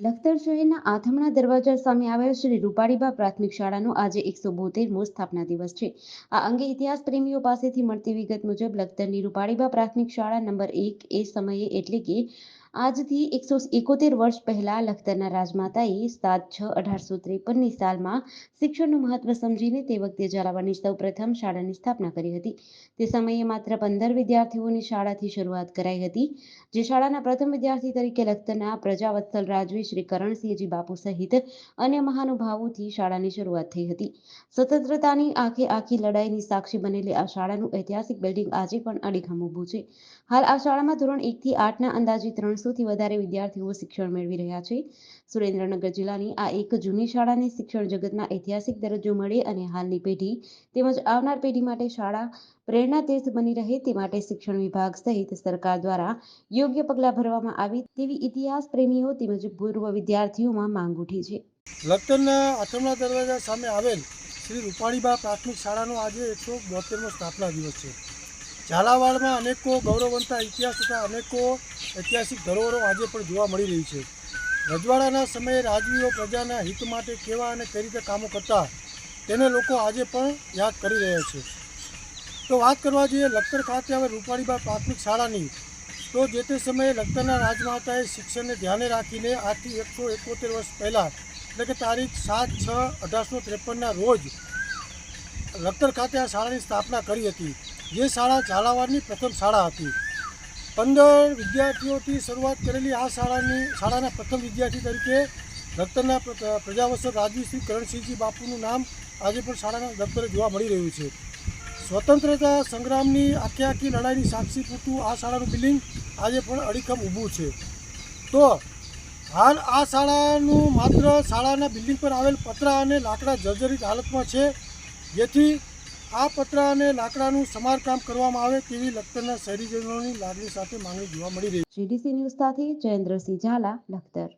લખતર શહેરના આથમણા દરવાજા સામે આવેલ શ્રી રૂપાળીબા પ્રાથમિક શાળાનો આજે એકસો બોતેરમો સ્થાપના દિવસ છે. આ અંગે ઇતિહાસ પ્રેમીઓ પાસેથી મળતી વિગત મુજબ લખતરની રૂપાળીબા પ્રાથમિક શાળા નંબર એક એ સમયે એટલે કે આજથી એકસો એકોતેર વર્ષ પહેલા લખતરના રાજમાતાએ સાત છ અઢારસો ત્રેપનની સાલમાં શિક્ષણનું મહત્વ સમજીને તે વખતે સૌ પ્રથમ શાળાની સ્થાપના કરી હતી. તે સમયે માત્ર પંદર વિદ્યાર્થીઓની શાળાથી શરૂઆત કરાઈ હતી, જે શાળાના પ્રથમ વિદ્યાર્થી તરીકે લખતરના પ્રજાવત્સલ રાજવી શ્રી કરણસિંહજી બાપુ સહિત અન્ય મહાનુભાવોથી શાળાની શરૂઆત થઈ હતી. સ્વતંત્રતાની આખે આખી લડાઈની સાક્ષી બનેલી આ શાળાનું ઐતિહાસિક બિલ્ડિંગ આજે પણ અડીખમ ઊભું છે. હાલ આ શાળામાં ધોરણ એકથી આઠના અંદાજે ત્રણસોથી વધારે વિદ્યાર્થીઓ શિક્ષણ મેળવી રહ્યા છે. સુરેન્દ્રનગર જિલ્લાની આ એક જૂની શાળાને શિક્ષણ જગતમાં ઐતિહાસિક દરજ્જો મળે અને હાલની પેઢી તેમજ આવનાર પેઢી માટે શાળા પ્રેરણા તીર્થ બની રહે તે માટે શિક્ષણ વિભાગ સહિત સરકાર દ્વારા યોગ્ય પગલાં ભરવામાં આવે તેવી ઇતિહાસ પ્રેમીઓ તેમજ પૂર્વ વિદ્યાર્થીઓમાં માંગ ઉઠી છે. લખતરના આઠમના દરવાજા સામે આવેલ શ્રી રૂપાણીબા પ્રાથમિક શાળાનો આજે એકસો બોતેરમો સ્થાપના દિવસ છે. ઝાલાવાડમાં અનેકો ગૌરવવંતા ઇતિહાસ તથા અનેકો ઐતિહાસિક ધરોહરો આજે પણ જોવા મળી રહી છે. રજવાડાના સમયે રાજવીઓ પ્રજાના હિત માટે કેવા અને કઈ રીતે કામો કરતા તેને લોકો આજે પણ યાદ કરી રહ્યા છે. તો વાત કરવા જઈએ લખતર ખાતે હવે રૂપાણીબા પ્રાથમિક શાળાની. તો જે તે સમયે લખતરના રાજમાતાએ શિક્ષણને ધ્યાને રાખીને આજથી એકસો એકોતેર વર્ષ પહેલાં, એટલે કે તારીખ સાત છ અઢારસો ત્રેપનના રોજ લખતર ખાતે આ શાળાની સ્થાપના કરી હતી. જે શાળા ઝાલાવાડની પ્રથમ શાળા હતી. પંદર વિદ્યાર્થીઓથી શરૂઆત કરેલી આ શાળાની, શાળાના પ્રથમ વિદ્યાર્થી તરીકે દફતરના પ્ર- પ્રજાવત્સલ રાજવી કરણસિંહજી બાપુનું નામ આજે પણ શાળાના દફતરે જોવા મળી રહ્યું છે. સ્વતંત્રતા સંગ્રામની આખી આખી લડાઈની સાક્ષી પૂરતું આ શાળાનું બિલ્ડિંગ આજે પણ અડીખમ ઊભું છે. તો હાલ આ શાળાનું માત્ર શાળાના બિલ્ડિંગ પર આવેલ પતરા અને લાકડા જર્જરિત હાલતમાં છે, જેથી આ પતરા અને લાકડાનું સમારકામ કરવામાં આવે તેવી લખતરના શહેરીજનોની લાગણી સાથે માંગણી જોવા મળી રહી છે. જીડીસી ન્યૂઝ સાથે જયેન્દ્રસિંહ ઝાલા, લખતર.